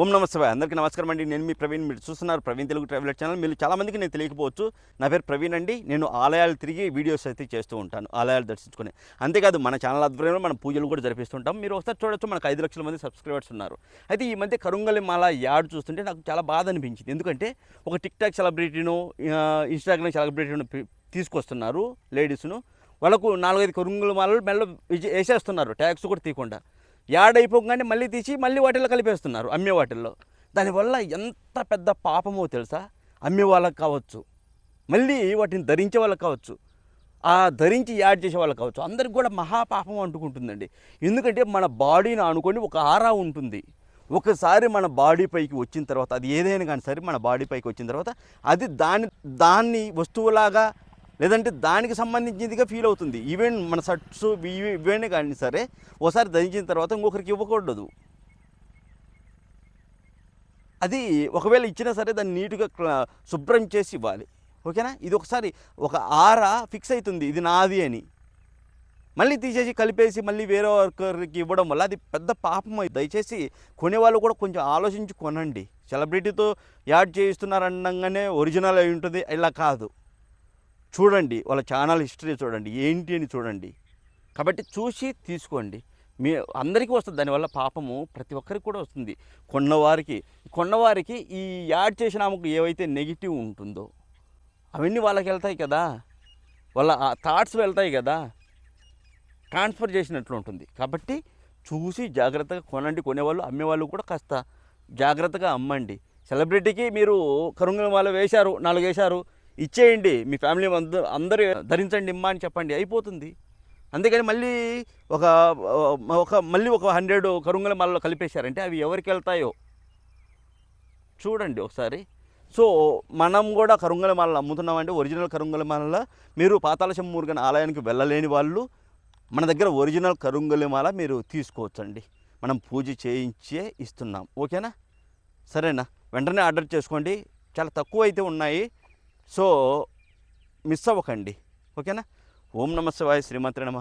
ఓం నమస్తే అందరికీ నమస్కారం అండి. నేను మీ ప్రవీణ్. మీరు చూస్తున్నారు ప్రవీణ్ తెలుగు ట్రావెలర్ ఛానల్. మీరు చాలామందికి నేను తెలియకపోవచ్చు. నా పేరు ప్రవీణ్ అండి. నేను ఆలయాలు తిరిగి వీడియోస్ అయితే చేస్తూ ఉంటాను. ఆలయాలు దర్శించుకుని. అంతేకాదు మన ఛానల్ ఆధ్వర్యంలో మనం పూజలు కూడా జరిపిస్తుంటాం మీరు ఒకసారి చూడొచ్చు. మనకు ఐదు లక్షల మంది సబ్స్క్రైబర్స్ ఉన్నారు. అయితే ఈ మధ్య కరుంగలి మాల యాడ్ చూస్తుంటే నాకు చాలా బాధ అనిపించింది. ఎందుకంటే ఒక టిక్ టాక్ సెలబ్రిటీను ఇన్స్టాగ్రామ్ సెలబ్రిటీను తీసుకొస్తున్నారు లేడీస్ను. వాళ్ళకు నాలుగైదు కరుంగుల మాలలు మెల్ల వేసేస్తున్నారు. ట్యాక్స్ కూడా తీయకుండా. యాడ్ అయిపోగానే మళ్ళీ తీసి మళ్ళీ వాటిల్లో కలిపేస్తున్నారు అమ్మే వాటిల్లో. దానివల్ల ఎంత పెద్ద పాపమో తెలుసా? అమ్మే వాళ్ళకి కావచ్చు. మళ్ళీ వాటిని ధరించే వాళ్ళకి కావచ్చు. ఆ ధరించి యాడ్ చేసే వాళ్ళకి కావచ్చు. అందరికి కూడా మహాపాపం అంటుకుంటుందండి. ఎందుకంటే మన బాడీని అనుకొని ఒక ఆరా ఉంటుంది. ఒకసారి మన బాడీ పైకి వచ్చిన తర్వాత అది ఏదైనా కానీ సరే మన బాడీ పైకి వచ్చిన తర్వాత అది దాని దాన్ని వస్తువులాగా లేదంటే దానికి సంబంధించిందిగా ఫీల్ అవుతుంది. ఈవెన్ మన షర్ట్స్ ఇవేనే ఇవన్నీ కానీ సరే ఒకసారి ధరించిన తర్వాత ఇంకొకరికి ఇవ్వకూడదు. అది ఒకవేళ ఇచ్చినా సరే దాన్ని నీట్గా శుభ్రం చేసి ఇవ్వాలి. ఓకేనా? ఇది ఒకసారి ఒక ఆర ఫిక్స్ అవుతుంది. ఇది నాది అని. మళ్ళీ తీసేసి కలిపేసి మళ్ళీ వేరే ఒకరికి ఇవ్వడం వల్ల అది పెద్ద పాపం దయచేసి కొనేవాళ్ళు కూడా కొంచెం ఆలోచించి కొనండి. సెలబ్రిటీతో యాడ్ చేయిస్తున్నారనగానే ఒరిజినల్ అయి ఉంటుంది. ఇలా కాదు. చూడండి వాళ్ళ ఛానల్ హిస్టరీ చూడండి ఏంటి అని చూడండి. కాబట్టి చూసి తీసుకోండి. మీ అందరికీ వస్తుంది. దానివల్ల పాపము ప్రతి ఒక్కరికి కూడా వస్తుంది. కొన్నవారికి కొన్నవారికి ఈ యాడ్ చేసిన ఆమెకు ఏవైతే నెగిటివ్ ఉంటుందో అవన్నీ వాళ్ళకి వెళ్తాయి కదా. వాళ్ళ థాట్స్ వెళ్తాయి కదా. ట్రాన్స్ఫర్ చేసినట్లు ఉంటుంది. కాబట్టి చూసి జాగ్రత్తగా కొనండి. కొనేవాళ్ళు అమ్మేవాళ్ళు కూడా కాస్త జాగ్రత్తగా అమ్మండి. సెలబ్రిటీకి మీరు కరుంగల వాళ్ళు వేశారు నాలుగు వేశారు ఇచ్చేయండి మీ ఫ్యామిలీ అందరూ అందరూ ధరించండి ఇమ్మా అని చెప్పండి. అయిపోతుంది. అందుకని మళ్ళీ ఒక ఒక మళ్ళీ ఒక హండ్రెడ్ కరుంగల మాలలో కలిపేశారంటే అవి ఎవరికి వెళ్తాయో చూడండి ఒకసారి. సో మనం కూడా కరుంగల మాలలు అమ్ముతున్నామంటే ఒరిజినల్ కరుంగల మాల మీరు పాతాళశం చెమ్మూరుగన ఆలయానికి వెళ్ళలేని వాళ్ళు మన దగ్గర ఒరిజినల్ కరుంగలి మాల మీరు తీసుకోవచ్చండి. మనం పూజ చేయించే ఇస్తున్నాం. ఓకేనా? సరేనా? వెంటనే ఆర్డర్ చేసుకోండి. చాలా తక్కువ అయితే ఉన్నాయి. సో మిస్ అవ్వకండి. ఓకేనా? ఓం నమ శివాయ శ్రీమంత్రి నమ.